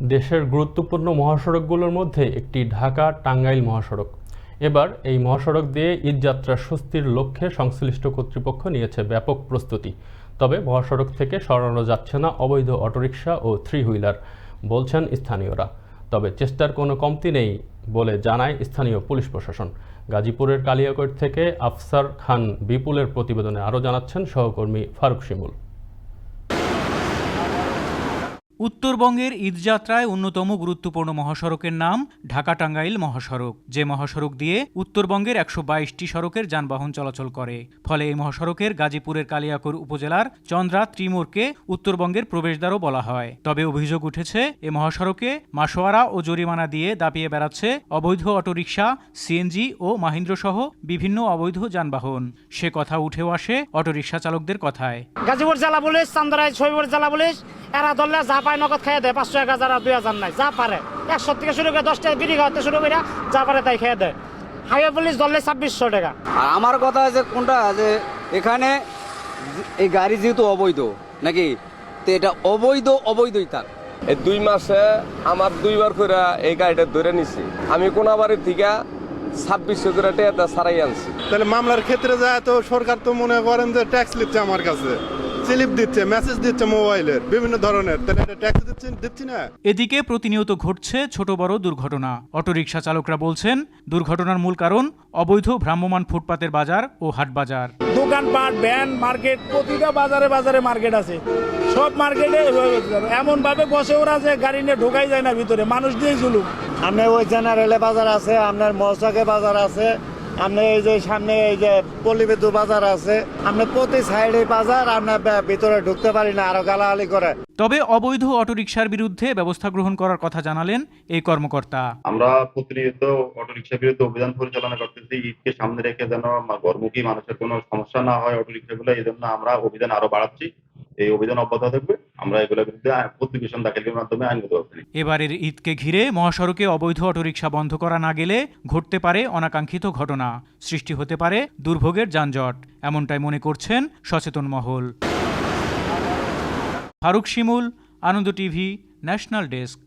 দেশের গুরুত্বপূর্ণ মহাসড়কগুলোর মধ্যে একটি ঢাকা টাঙ্গাইল মহাসড়ক। এবার এই মহাসড়ক দিয়ে ঈদযাত্রা স্বস্তির লক্ষ্যে সংশ্লিষ্ট কর্তৃপক্ষ নিয়েছে ব্যাপক প্রস্তুতি। তবে মহাসড়ক থেকে সরানো যাচ্ছে না অবৈধ অটোরিকশা ও থ্রি হুইলার বলছেন স্থানীয়রা। তবে চেষ্টার কোনো কমতি নেই বলে জানায় স্থানীয় পুলিশ প্রশাসন। গাজীপুরের কালিয়াকৈট থেকে আফসার খান বিপুলের প্রতিবেদনে আরও জানাচ্ছেন সহকর্মী ফারুক শিমুল। উত্তরবঙ্গের ঈদযাত্রায় অন্যতম গুরুত্বপূর্ণ মহাসড়কের নাম ঢাকা টাঙ্গাইল মহাসড়ক। যে মহাসড়ক দিয়ে উত্তরবঙ্গের একশো বাইশটি সড়কের যানবাহন চলাচল করে। ফলে এই মহাসড়কের গাজীপুরের কালিয়াকৈর উপজেলার চন্দ্রা ত্রিমোরকে উত্তরবঙ্গের প্রবেশদ্বারও বলা হয়। তবে অভিযোগ উঠেছে, এ মহাসড়কে মাসোয়ারা ও জরিমানা দিয়ে দাপিয়ে বেড়াচ্ছে অবৈধ অটোরিকশা, সিএনজি ও মাহিন্দ্র সহ বিভিন্ন অবৈধ যানবাহন। সে কথা উঠেও আসে অটোরিকশা চালকদের কথায়। গাজীপুর জেলা পুলিশ ছবিপুর জেলা পুলিশ, এরা যা পায় নগদ খাইয়ে দেয় পাঁচশো এক হাজার আর দুই হাজার নাই যা পারে। একশো থেকে শুরু করে দশ টাকা বিড়ি খাওয়াতে শুরু করে যা পারে তাই খেয়ে দেয়। হাইওয়ে পুলিশ ধরলে ছাব্বিশশো টাকা। আর আমার কথা আছে কোনটা? যে এখানে এই গাড়ি যেহেতু অবৈধ নাকি? তো এটা অবৈধ অবৈধই থাক এই দুই মাসে আমার দুইবার করে এই গাড়িটা ধরে নিছি। আমি কোনাবাড়ির থেকে ছাব্বিশশো করে টেয়াটা সারাই আনছি। তাহলে মামলার ক্ষেত্রে যায় তো সরকার তো মনে করেন যে ট্যাক্স নিচ্ছে আমার কাছে। স্লিপ দিচ্ছে মেসেজ দিচ্ছে মোবাইলের বিভিন্ন ধরনের। তাহলে এটা ট্যাক্স দিচ্ছি দিচ্ছি না। এদিকে প্রতিনিয়ত ঘটছে ছোট বড় দুর্ঘটনা। অটোরিকশা চালকরা বলছেন দুর্ঘটনার মূল কারণ অবৈধ ভ্রাম্যমান ফুটপাতের বাজার ও হাট বাজার। দোকানপাট ভ্যান মার্কেট প্রতিটা বাজারে বাজারে মার্কেট আছে। সব মার্কেটে এমন ভাবে বসে ওরা যে গাড়ি নিয়ে ঢোকাই যায় না ভিতরে মানুষ দিয়েই জুলুম আপনার ওই জেনারেলে বাজার আছে আপনার মহসাকে বাজার আছে আপনার এই যে সামনে এই যে পল্লীবিদ্যুৎ বাজার আছে আপনার প্রতি সাইডে বাজার আমরা ভিতরে ঢুকতে পারি না আরও গালাগালি করে। তবে অবৈধ অটোরিকশার বিরুদ্ধে ব্যবস্থা গ্রহণ করার কথা জানালেন এই কর্মকর্তা। আমরা প্রতিনিয়ত অটোরিকশার বিরুদ্ধে অভিযান পরিচালনা করতেছি ঈদকে সামনে রেখে যেন মা- ঘরমুখী মানুষের কোনো সমস্যা না হয় অটোরিকশাগুলো এই জন্য আমরা অভিযান আরও বাড়াচ্ছি। এই অভিযান অব্যাহত থাকবে। আমরা এগুলোর বিরুদ্ধে প্রতিবেদন দাখিলের মাধ্যমে আইনগত ব্যবস্থা নিই এবারের ঈদকে ঘিরে মহাসড়কে অবৈধ অটোরিকশা বন্ধ করা না গেলে ঘটতে পারে অনাকাঙ্ক্ষিত ঘটনা। সৃষ্টি হতে পারে দুর্ভোগের যানজট। এমনটাই মনে করছেন সচেতন মহল। Faruk Shimul, Ananda TV, national desk.